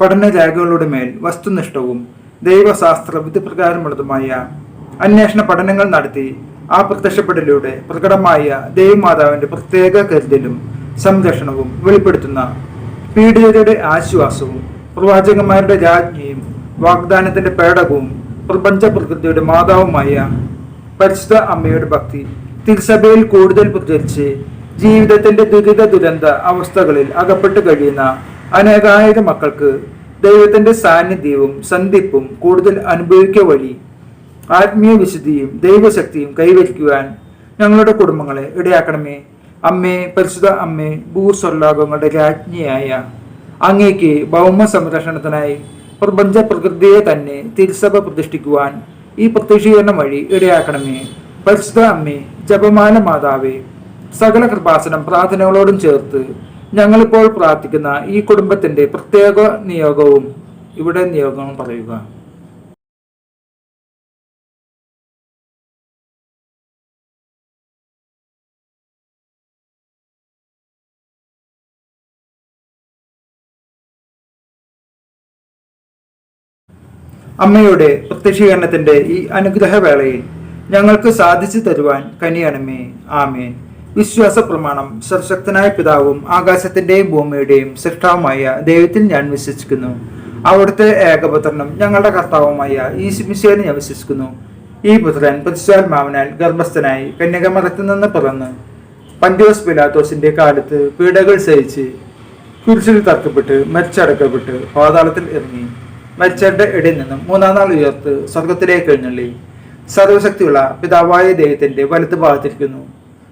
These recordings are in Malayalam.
പഠനരേഖകളുടെ മേൽ വസ്തുനിഷ്ഠവും ദൈവശാസ്ത്ര വിധിപ്രകാരമുള്ളതുമായ അന്വേഷണ പഠനങ്ങൾ നടത്തി ആ പ്രത്യക്ഷപ്പെടലിലൂടെ പ്രകടമായ ദൈവമാതാവിന്റെ പ്രത്യേക കരുതലും സംരക്ഷണവും വെളിപ്പെടുത്തുന്ന പീഡിതരുടെ ആശ്വാസവും പ്രവാചകന്മാരുടെ രാജ്ഞിയും വാഗ്ദാനത്തിന്റെ പേടകവും പ്രപഞ്ച പ്രകൃതിയുടെ മാതാവുമായ പരിശുദ്ധ അമ്മയുടെ ഭക്തി തിരുസഭയിൽ കൂടുതൽ പ്രചരിച്ച് ജീവിതത്തിന്റെ ദുരിത ദുരന്ത അവസ്ഥകളിൽ അകപ്പെട്ടു കഴിയുന്ന അനേകായിരം മക്കൾക്ക് ദൈവത്തിന്റെ സാന്നിധ്യവും സന്ധിപ്പും കൂടുതൽ അനുഭവിക്കുക വഴി ആത്മീയ വിശുദ്ധിയും ദൈവശക്തിയും കൈവരിക്കുവാൻ ഞങ്ങളുടെ കുടുംബങ്ങളെ ഇടയാക്കണമേ. അമ്മേ പരിശുദ്ധ അമ്മേ ഭൂസ്വർലോകങ്ങളുടെ രാജ്ഞിയായ അങ്ങേക്ക് ഭൗമ സംരക്ഷണത്തിനായി പ്രപഞ്ച പ്രകൃതിയെ തന്നെ തിരുസഭ പ്രതിഷ്ഠിക്കുവാൻ ഈ പ്രത്യക്ഷീകരണം വഴി ഇടയാക്കണമേ. പരിശുദ്ധ അമ്മേ ജപമാന മാതാവേ സകല കൃപാസനം പ്രാർത്ഥനകളോടും ചേർത്ത് ഞങ്ങളിപ്പോൾ പ്രാർത്ഥിക്കുന്ന ഈ കുടുംബത്തിന്റെ പ്രത്യേക നിയോഗവും ഇവിടെ നിയോഗവും പറയുക. അമ്മയുടെ പ്രത്യക്ഷീകരണത്തിന്റെ ഈ അനുഗ്രഹവേളയിൽ ഞങ്ങൾക്ക് സാധിച്ചു തരുവാൻ കനിയണമേ. ആമേൻ. വിശ്വാസ പ്രമാണം സർശക്തനായ പിതാവും ആകാശത്തിന്റെയും ഭൂമിയുടെയും സൃഷ്ടാവുമായ ദൈവത്തിൽ ഞാൻ വിശ്വസിക്കുന്നു. അവിടുത്തെ ഏകപുത്രനും ഞങ്ങളുടെ കർത്താവുമായ ഈ മിശേനെ ഞാൻ വിശ്വസിക്കുന്നു. ഈ പുത്രൻ പ്രതിഷ്ഠാത്മാവിനാൽ ഗർഭസ്ഥനായി കന്യകമരത്തിൽ നിന്ന് പിറന്ന്. പന്തിയോസ് പിലാത്തോസിന്റെ കാലത്ത് പീഡകൾ സഹിച്ച് കുരിശിൽ തർക്കപ്പെട്ട് മരിച്ചടക്കപ്പെട്ട് പാതാളത്തിൽ ഇറങ്ങി. മരിച്ചവരുടെ ഇടയിൽ നിന്നും മൂന്നാം നാൾ ഉയർത്ത് സ്വർഗത്തിലേക്ക് എഴുന്നള്ളി. സർവശക്തിയുള്ള പിതാവായ ദൈവത്തിന്റെ വലത്ത് ഭാഗത്തിരിക്കുന്നു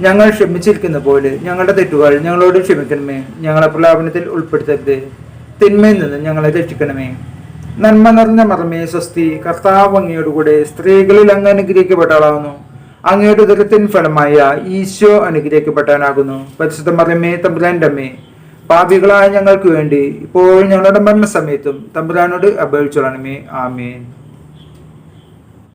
ഞങ്ങൾ ക്ഷമിച്ചിരിക്കുന്ന പോലെ ഞങ്ങളുടെ തെറ്റുകൾ ഞങ്ങളോട് ക്ഷമിക്കണമേ. ഞങ്ങളെ പ്രലാപനത്തിൽ ഉൾപ്പെടുത്തരുത്. തിന്മയിൽ നിന്ന് ഞങ്ങളെ രക്ഷിക്കണമേ. നന്മ നിറഞ്ഞ മറമേ സ്വസ്തി. കർത്താവ് അങ്ങയോടുകൂടെ സ്ത്രീകളിൽ അങ്ങ് അനുഗ്രഹിക്കപ്പെട്ടവളാകുന്നു അങ്ങയുടെ ഉദരത്തിൻ ഫലമായ ഈശോ അനുഗ്രഹിക്കപ്പെട്ടവനാകുന്നു. പരിശുദ്ധ മറമേ തമ്പുരാന്റെ അമ്മേ. പാപികളായ ഞങ്ങൾക്ക് വേണ്ടി ഇപ്പോഴും ഞങ്ങളുടെ മരണസമയത്തും തമ്പുരാനോട് അപേക്ഷിച്ചോളണമേ. ആമേൻ.